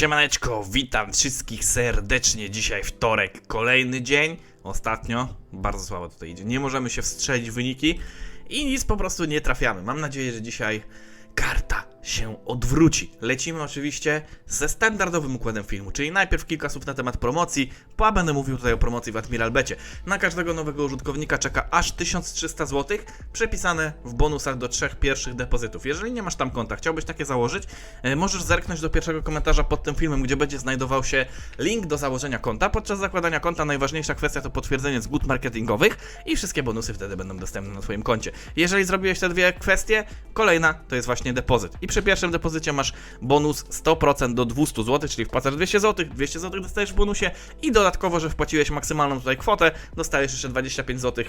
Siemaneczko, witam wszystkich serdecznie. Dzisiaj wtorek, kolejny dzień. Ostatnio bardzo słabo tutaj idzie. Nie możemy się wstrzelić w wyniki i nic po prostu nie trafiamy. Mam nadzieję, że dzisiaj karta się odwróci. Lecimy oczywiście ze standardowym układem filmu, czyli najpierw kilka słów na temat promocji, po będę mówił tutaj o promocji w Admiral Becie. Na każdego nowego użytkownika czeka aż 1300 zł, przepisane w bonusach do trzech pierwszych depozytów. Jeżeli nie masz tam konta, chciałbyś takie założyć, e, możesz zerknąć do pierwszego komentarza pod tym filmem, gdzie będzie znajdował się link do założenia konta. Podczas zakładania konta najważniejsza kwestia to potwierdzenie zgód marketingowych i wszystkie bonusy wtedy będą dostępne na Twoim koncie. Jeżeli zrobiłeś te dwie kwestie, kolejna to jest właśnie depozyt. I przy pierwszym depozycie masz bonus 100% do 200 zł, czyli wpłacasz 200 zł, 200 zł dostajesz w bonusie i dodatkowo, że wpłaciłeś maksymalną tutaj kwotę, dostajesz jeszcze 25 zł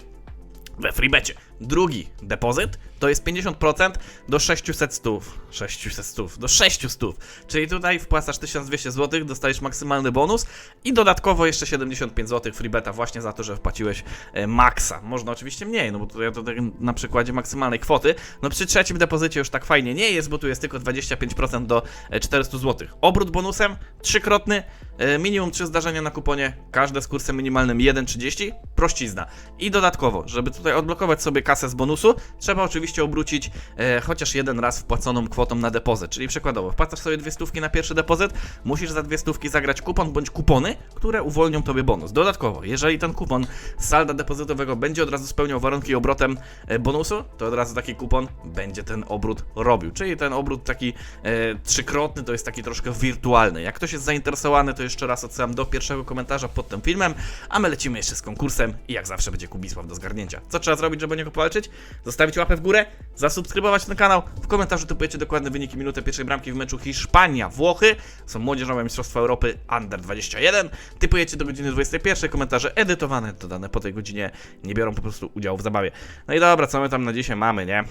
we freebecie. Drugi depozyt to jest 50% do 600 stów. 600 stów, do 600 stów. Czyli tutaj wpłacasz 1200 zł, dostajesz maksymalny bonus i dodatkowo jeszcze 75 zł freebeta właśnie za to, że wpłaciłeś e, maksa. Można oczywiście mniej, no bo tutaj to tak na przykładzie maksymalnej kwoty. No przy trzecim depozycie już tak fajnie nie jest, bo tu jest tylko 25% do e, 400 zł. Obrót bonusem trzykrotny, e, minimum 3 zdarzenia na kuponie, każde z kursem minimalnym 1,30, prościzna. I dodatkowo, żeby tutaj odblokować sobie kasę z bonusu, trzeba oczywiście obrócić e, chociaż jeden raz wpłaconą kwotą na depozyt. Czyli przykładowo, wpłacasz sobie dwie stówki na pierwszy depozyt, musisz za dwie stówki zagrać kupon bądź kupony, które uwolnią tobie bonus. Dodatkowo, jeżeli ten kupon z salda depozytowego będzie od razu spełniał warunki obrotem e, bonusu, to od razu taki kupon będzie ten obrót robił. Czyli ten obrót taki e, trzykrotny to jest taki troszkę wirtualny. Jak ktoś jest zainteresowany, to jeszcze raz odsyłam do pierwszego komentarza pod tym filmem, a my lecimy jeszcze z konkursem i jak zawsze będzie Kubisław do zgarnięcia. Co trzeba zrobić, żeby o niego powalczyć? Zostawić łapę w górę, zasubskrybować ten kanał, w komentarzu typujecie dokładne wyniki minuty pierwszej bramki w meczu Hiszpania-Włochy, są młodzieżowe Mistrzostwa Europy Under 21, typujecie do godziny 21, komentarze edytowane, dodane po tej godzinie, nie biorą po prostu udziału w zabawie. No i dobra, co my tam na dzisiaj mamy, nie?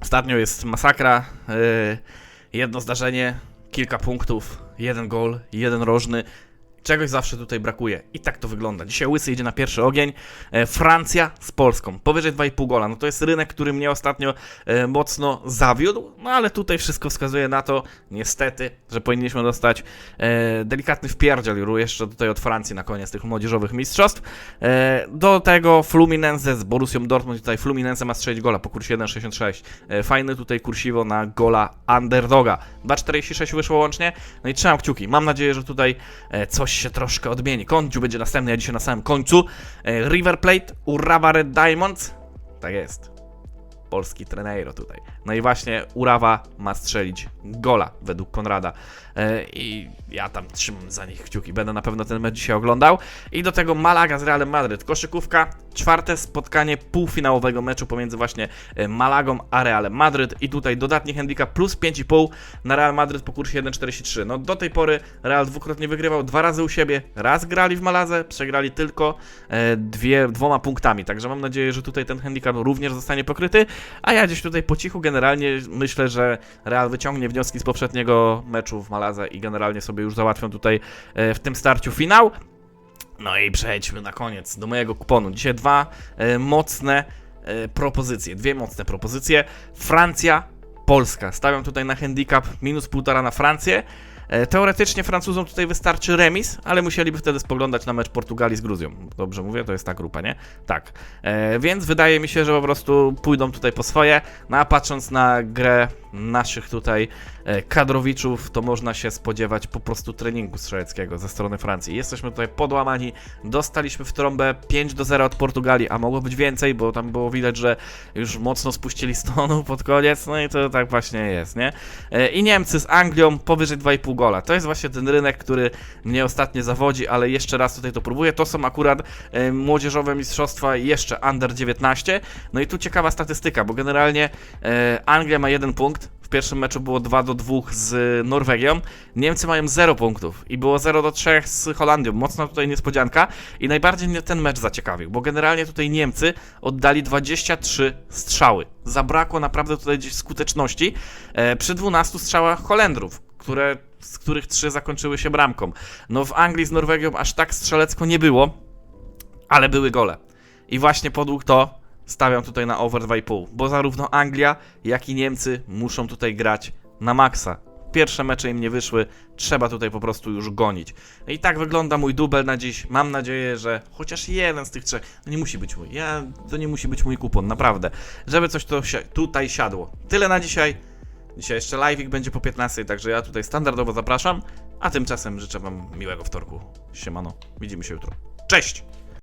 Ostatnio jest masakra, yy, jedno zdarzenie, kilka punktów, jeden gol, jeden rożny. Czegoś zawsze tutaj brakuje. I tak to wygląda. Dzisiaj Łysy idzie na pierwszy ogień. E, Francja z Polską. Powyżej 2,5 gola. No to jest rynek, który mnie ostatnio e, mocno zawiódł. No ale tutaj wszystko wskazuje na to, niestety, że powinniśmy dostać e, delikatny wpierdziel jeszcze tutaj od Francji na koniec tych młodzieżowych mistrzostw. Do tego Fluminense z Borussią Dortmund. Tutaj Fluminense ma strzelić gola po kursie 1,66. E, fajny tutaj kursiwo na gola underdoga. 2,46 wyszło łącznie. No i trzymam kciuki. Mam nadzieję, że tutaj e, coś się troszkę odmieni. Końcu będzie następny, ja dzisiaj na samym końcu. E, River Plate, Urawa Red Diamonds. Tak jest. Polski treneiro tutaj. No i właśnie Urawa ma strzelić gola według Konrada. E, I ja tam trzymam za nich kciuki. Będę na pewno ten mecz dzisiaj oglądał. I do tego Malaga z Realem Madryt. Koszykówka, czwarte spotkanie półfinałowego meczu pomiędzy właśnie e, Malagą a Realem Madryt. I tutaj dodatni handicap plus 5,5 na Real Madryt po kursie 1,43. No do tej pory Real dwukrotnie wygrywał, dwa razy u siebie. Raz grali w Maladze, przegrali tylko e, dwie, dwoma punktami. Także mam nadzieję, że tutaj ten handicap również zostanie pokryty. A ja gdzieś tutaj po cichu generalnie myślę, że Real wyciągnie wnioski z poprzedniego meczu w Maladze i generalnie sobie już załatwią tutaj e, w tym starciu finał. No i przejdźmy na koniec do mojego kuponu. Dzisiaj dwa e, mocne e, propozycje, dwie mocne propozycje. Francja, Polska. Stawiam tutaj na handicap minus półtora na Francję. E, Teoretycznie Francuzom tutaj wystarczy remis, ale musieliby wtedy spoglądać na mecz Portugalii z Gruzją. Dobrze mówię, to jest ta grupa, nie? Tak. E, więc wydaje mi się, że po prostu pójdą tutaj po swoje. No a patrząc na grę naszych tutaj e, kadrowiczów, to można się spodziewać po prostu treningu strzeleckiego ze strony Francji. Jesteśmy tutaj podłamani, dostaliśmy w trąbę 5 do 0 od Portugalii, a mogło być więcej, bo tam było widać, że już mocno spuścili stonu pod koniec, no i to tak właśnie jest, nie? E, I Niemcy z Anglią powyżej 2,5 gola. To jest właśnie ten rynek, który mnie ostatnio zawodzi, ale jeszcze raz tutaj to próbuję. To są akurat e, młodzieżowe mistrzostwa jeszcze under 19. No i tu ciekawa statystyka, bo generalnie Anglia ma jeden punkt, pierwszym meczu było 2 do 2 z Norwegią. Niemcy mają 0 punktów i było 0 do 3 z Holandią. Mocna tutaj niespodzianka i najbardziej mnie ten mecz zaciekawił, bo generalnie tutaj Niemcy oddali 23 strzały. Zabrakło naprawdę tutaj gdzieś skuteczności e, przy 12 strzałach Holendrów, które, z których 3 zakończyły się bramką. No w Anglii z Norwegią aż tak strzelecko nie było, ale były gole. I właśnie podług to stawiam tutaj na over 2,5, bo zarówno Anglia, jak i Niemcy muszą tutaj grać na maksa. Pierwsze mecze im nie wyszły, trzeba tutaj po prostu już gonić. I tak wygląda mój dubel na dziś. Mam nadzieję, że chociaż jeden z tych trzech, no nie musi być mój, ja, to nie musi być mój kupon, naprawdę. Żeby coś to si tutaj siadło. Tyle na dzisiaj. Dzisiaj jeszcze live'ik będzie po 15, także ja tutaj standardowo zapraszam, a tymczasem życzę wam miłego wtorku. Siemano, widzimy się jutro. Cześć!